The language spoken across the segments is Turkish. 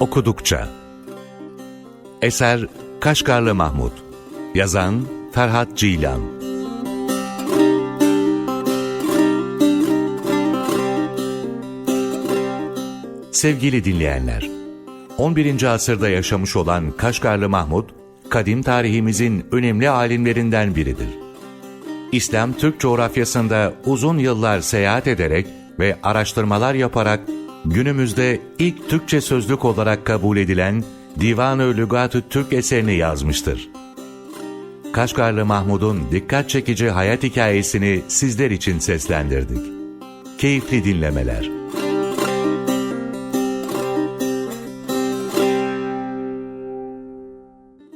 okudukça. Eser Kaşgarlı Mahmut. Yazan Ferhat Cilan. Sevgili dinleyenler, 11. asırda yaşamış olan Kaşgarlı Mahmut, kadim tarihimizin önemli alimlerinden biridir. İslam Türk coğrafyasında uzun yıllar seyahat ederek ve araştırmalar yaparak günümüzde ilk Türkçe sözlük olarak kabul edilen Divan-ı Lügat-ı Türk eserini yazmıştır. Kaşgarlı Mahmud'un dikkat çekici hayat hikayesini sizler için seslendirdik. Keyifli dinlemeler.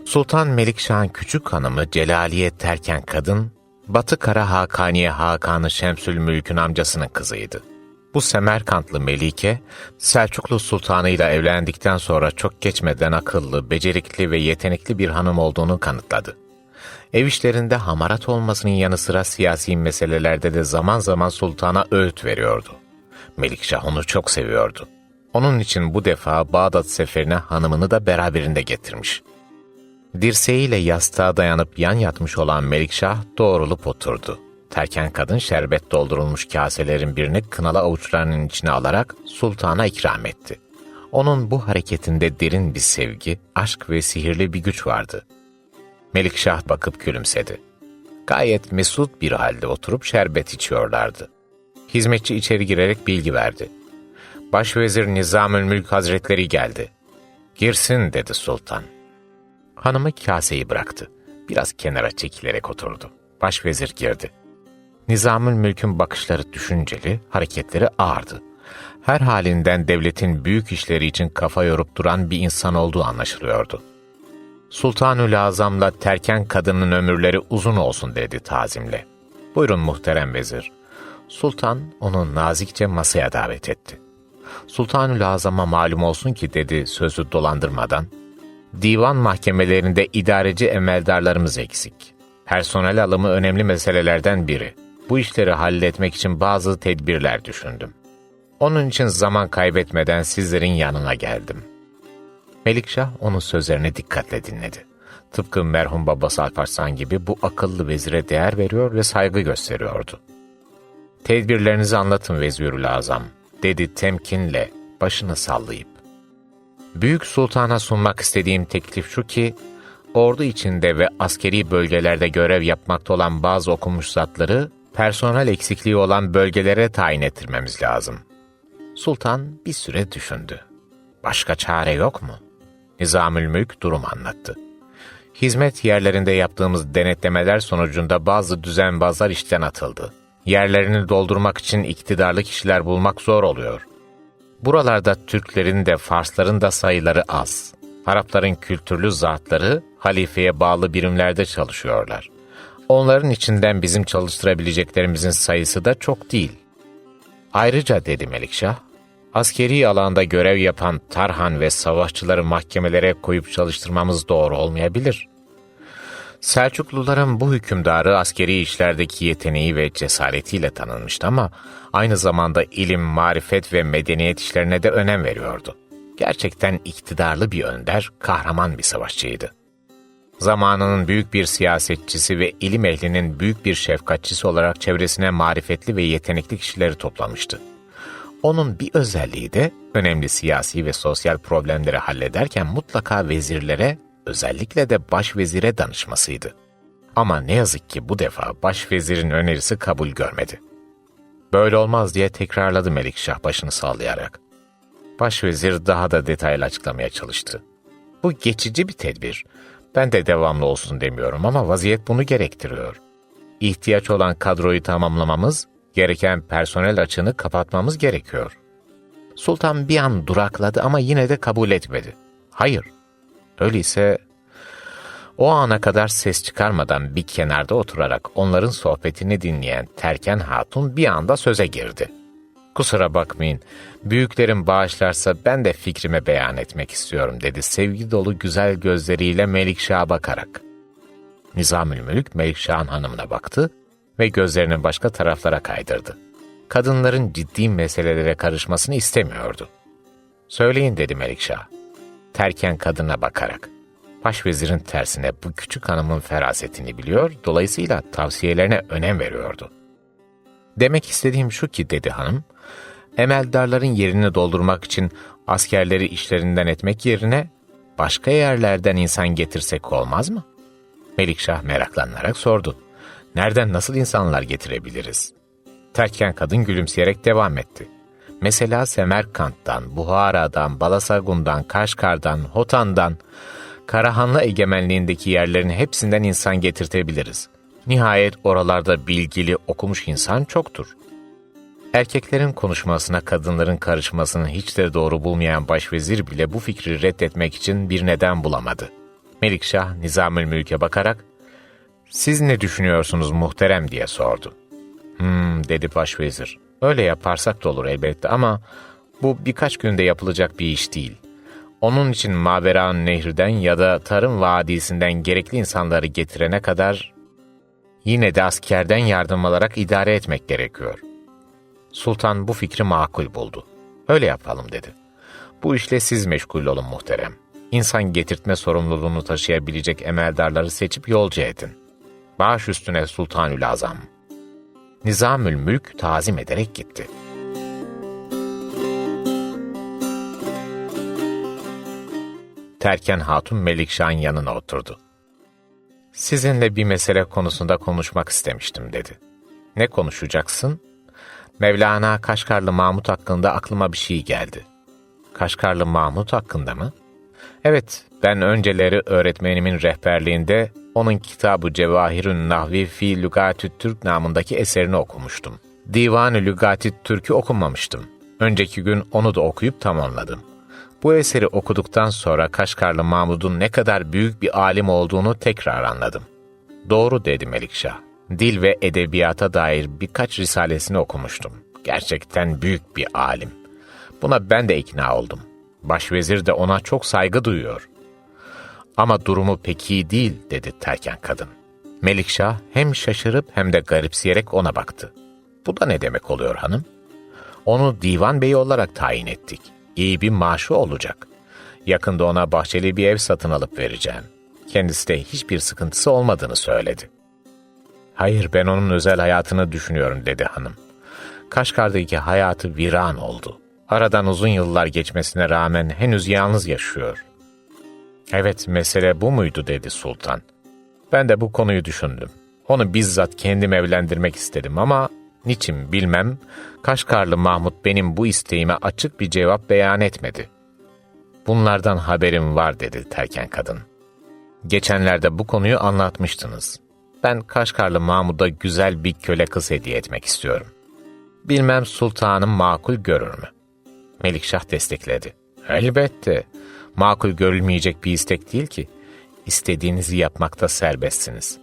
Sultan Melikşah'ın küçük hanımı Celaliye Terken kadın, Batı Kara Hakaniye Hakanı Şemsül Mülk'ün amcasının kızıydı. Bu Semerkantlı Melike, Selçuklu Sultanı ile evlendikten sonra çok geçmeden akıllı, becerikli ve yetenekli bir hanım olduğunu kanıtladı. Ev işlerinde hamarat olmasının yanı sıra siyasi meselelerde de zaman zaman sultana öğüt veriyordu. Melikşah onu çok seviyordu. Onun için bu defa Bağdat seferine hanımını da beraberinde getirmiş. Dirseğiyle yastığa dayanıp yan yatmış olan Melikşah doğrulup oturdu. Terken kadın şerbet doldurulmuş kaselerin birini kınalı avuçlarının içine alarak sultana ikram etti. Onun bu hareketinde derin bir sevgi, aşk ve sihirli bir güç vardı. Melikşah bakıp gülümsedi. Gayet mesut bir halde oturup şerbet içiyorlardı. Hizmetçi içeri girerek bilgi verdi. Başvezir Nizamül Mülk Hazretleri geldi. Girsin dedi sultan. Hanımı kaseyi bıraktı. Biraz kenara çekilerek oturdu. Başvezir girdi. Nizamül Mülk'ün bakışları düşünceli, hareketleri ağırdı. Her halinden devletin büyük işleri için kafa yorup duran bir insan olduğu anlaşılıyordu. Sultanül Azam'la terken kadının ömürleri uzun olsun dedi tazimle. Buyurun muhterem vezir. Sultan onu nazikçe masaya davet etti. Sultanül Azam'a malum olsun ki dedi sözü dolandırmadan, divan mahkemelerinde idareci emeldarlarımız eksik. Personel alımı önemli meselelerden biri. Bu işleri halletmek için bazı tedbirler düşündüm. Onun için zaman kaybetmeden sizlerin yanına geldim. Melikşah onun sözlerini dikkatle dinledi. Tıpkı merhum babası Alparslan gibi bu akıllı vezire değer veriyor ve saygı gösteriyordu. Tedbirlerinizi anlatın vezirül azam, dedi temkinle, başını sallayıp. Büyük sultana sunmak istediğim teklif şu ki, ordu içinde ve askeri bölgelerde görev yapmakta olan bazı okumuş zatları, personel eksikliği olan bölgelere tayin ettirmemiz lazım. Sultan bir süre düşündü. Başka çare yok mu? Nizamül Mülk durum anlattı. Hizmet yerlerinde yaptığımız denetlemeler sonucunda bazı düzenbazlar işten atıldı. Yerlerini doldurmak için iktidarlı kişiler bulmak zor oluyor. Buralarda Türklerin de Farsların da sayıları az. Arapların kültürlü zatları halifeye bağlı birimlerde çalışıyorlar. Onların içinden bizim çalıştırabileceklerimizin sayısı da çok değil. Ayrıca dedi Melikşah, askeri alanda görev yapan Tarhan ve savaşçıları mahkemelere koyup çalıştırmamız doğru olmayabilir. Selçukluların bu hükümdarı askeri işlerdeki yeteneği ve cesaretiyle tanınmıştı ama aynı zamanda ilim, marifet ve medeniyet işlerine de önem veriyordu. Gerçekten iktidarlı bir önder, kahraman bir savaşçıydı. Zamanının büyük bir siyasetçisi ve ilim ehlinin büyük bir şefkatçisi olarak çevresine marifetli ve yetenekli kişileri toplamıştı. Onun bir özelliği de önemli siyasi ve sosyal problemleri hallederken mutlaka vezirlere, özellikle de başvezire danışmasıydı. Ama ne yazık ki bu defa başvezirin önerisi kabul görmedi. Böyle olmaz diye tekrarladı Melikşah başını sallayarak. Başvezir daha da detaylı açıklamaya çalıştı. Bu geçici bir tedbir. Ben de devamlı olsun demiyorum ama vaziyet bunu gerektiriyor. İhtiyaç olan kadroyu tamamlamamız, gereken personel açığını kapatmamız gerekiyor. Sultan bir an durakladı ama yine de kabul etmedi. Hayır. Öyleyse o ana kadar ses çıkarmadan bir kenarda oturarak onların sohbetini dinleyen Terken Hatun bir anda söze girdi. Kusura bakmayın, büyüklerim bağışlarsa ben de fikrimi beyan etmek istiyorum dedi sevgi dolu güzel gözleriyle Melikşah'a bakarak. Nizamül Mülk Melikşah'ın hanımına baktı ve gözlerini başka taraflara kaydırdı. Kadınların ciddi meselelere karışmasını istemiyordu. Söyleyin dedi Melikşah. terken kadına bakarak. Başvezirin tersine bu küçük hanımın ferasetini biliyor, dolayısıyla tavsiyelerine önem veriyordu. Demek istediğim şu ki dedi hanım, emeldarların yerini doldurmak için askerleri işlerinden etmek yerine başka yerlerden insan getirsek olmaz mı? Melikşah meraklanarak sordu. Nereden nasıl insanlar getirebiliriz? Terken kadın gülümseyerek devam etti. Mesela Semerkant'tan, Buhara'dan, Balasagun'dan, Kaşgar'dan, Hotan'dan, Karahanlı egemenliğindeki yerlerin hepsinden insan getirtebiliriz. Nihayet oralarda bilgili, okumuş insan çoktur. Erkeklerin konuşmasına kadınların karışmasını hiç de doğru bulmayan başvezir bile bu fikri reddetmek için bir neden bulamadı. Melikşah Nizamül Mülk'e bakarak, ''Siz ne düşünüyorsunuz muhterem?'' diye sordu. ''Hmm'' dedi başvezir. ''Öyle yaparsak da olur elbette ama bu birkaç günde yapılacak bir iş değil. Onun için Maveran Nehir'den ya da Tarım Vadisi'nden gerekli insanları getirene kadar yine de askerden yardım alarak idare etmek gerekiyor. Sultan bu fikri makul buldu. Öyle yapalım dedi. Bu işle siz meşgul olun muhterem. İnsan getirtme sorumluluğunu taşıyabilecek emeldarları seçip yolcu edin. Baş üstüne Sultanül Azam. Nizamül Mülk tazim ederek gitti. Terken Hatun Melikşah'ın yanına oturdu. Sizinle bir mesele konusunda konuşmak istemiştim dedi. Ne konuşacaksın? Mevlana Kaşgarlı Mahmut hakkında aklıma bir şey geldi. Kaşgarlı Mahmut hakkında mı? Evet, ben önceleri öğretmenimin rehberliğinde onun kitabı Cevahirün Nahvi fi Lügatü Türk namındaki eserini okumuştum. Divan-ı Lügatü Türk'ü okumamıştım. Önceki gün onu da okuyup tamamladım. Bu eseri okuduktan sonra Kaşgarlı Mahmud'un ne kadar büyük bir alim olduğunu tekrar anladım. Doğru dedi Melikşah. Dil ve edebiyata dair birkaç risalesini okumuştum. Gerçekten büyük bir alim. Buna ben de ikna oldum. Başvezir de ona çok saygı duyuyor. Ama durumu pek iyi değil dedi terken kadın. Melikşah hem şaşırıp hem de garipseyerek ona baktı. Bu da ne demek oluyor hanım? Onu divan beyi olarak tayin ettik. İyi bir maaşı olacak. Yakında ona bahçeli bir ev satın alıp vereceğim. Kendisi de hiçbir sıkıntısı olmadığını söyledi. Hayır ben onun özel hayatını düşünüyorum dedi hanım. Kaşgar'daki hayatı viran oldu. Aradan uzun yıllar geçmesine rağmen henüz yalnız yaşıyor. Evet mesele bu muydu dedi sultan. Ben de bu konuyu düşündüm. Onu bizzat kendim evlendirmek istedim ama niçin bilmem Kaşgarlı Mahmut benim bu isteğime açık bir cevap beyan etmedi. Bunlardan haberim var dedi terken kadın. Geçenlerde bu konuyu anlatmıştınız. Ben Kaşgarlı Mahmud'a güzel bir köle kız hediye etmek istiyorum. Bilmem sultanım makul görür mü? Melikşah destekledi. Elbette. Makul görülmeyecek bir istek değil ki. İstediğinizi yapmakta serbestsiniz.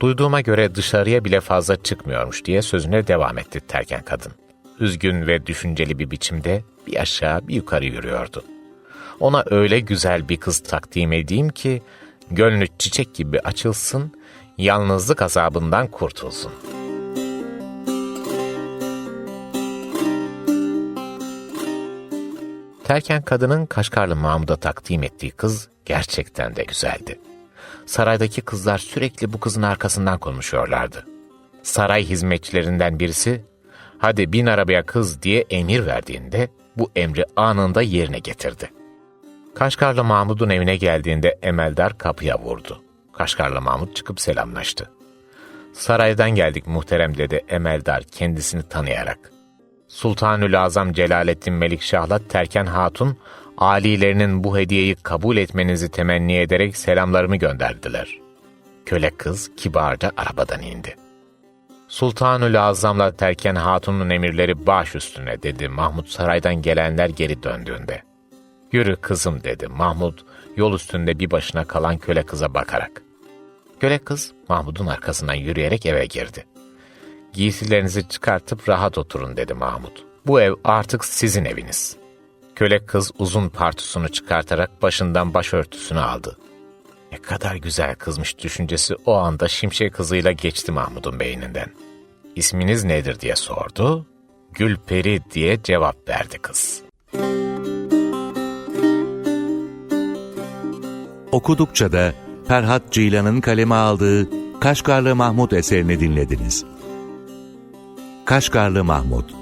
Duyduğuma göre dışarıya bile fazla çıkmıyormuş diye sözüne devam etti terken kadın. Üzgün ve düşünceli bir biçimde bir aşağı bir yukarı yürüyordu. Ona öyle güzel bir kız takdim edeyim ki gönlü çiçek gibi açılsın, yalnızlık azabından kurtulsun. Terken kadının Kaşgarlı Mahmud'a takdim ettiği kız gerçekten de güzeldi. Saraydaki kızlar sürekli bu kızın arkasından konuşuyorlardı. Saray hizmetçilerinden birisi, hadi bin arabaya kız diye emir verdiğinde bu emri anında yerine getirdi. Kaşgarlı Mahmud'un evine geldiğinde Emeldar kapıya vurdu. Kaşgarlı Mahmud çıkıp selamlaştı. Saraydan geldik muhterem dedi Emeldar kendisini tanıyarak. Sultanül Azam Celaleddin Melikşah'la Terken Hatun, alilerinin bu hediyeyi kabul etmenizi temenni ederek selamlarımı gönderdiler. Köle kız kibarca arabadan indi. Sultanül Azam'la Terken Hatun'un emirleri baş üstüne dedi Mahmud saraydan gelenler geri döndüğünde. Yürü kızım dedi Mahmud yol üstünde bir başına kalan köle kıza bakarak. Köle kız Mahmud'un arkasından yürüyerek eve girdi. Giysilerinizi çıkartıp rahat oturun dedi Mahmud. Bu ev artık sizin eviniz. Köle kız uzun partusunu çıkartarak başından başörtüsünü aldı. Ne kadar güzel kızmış düşüncesi o anda şimşek kızıyla geçti Mahmud'un beyninden. İsminiz nedir diye sordu. Gülperi diye cevap verdi kız. okudukça da Ferhat Ceylan'ın kaleme aldığı Kaşgarlı Mahmut eserini dinlediniz. Kaşgarlı Mahmut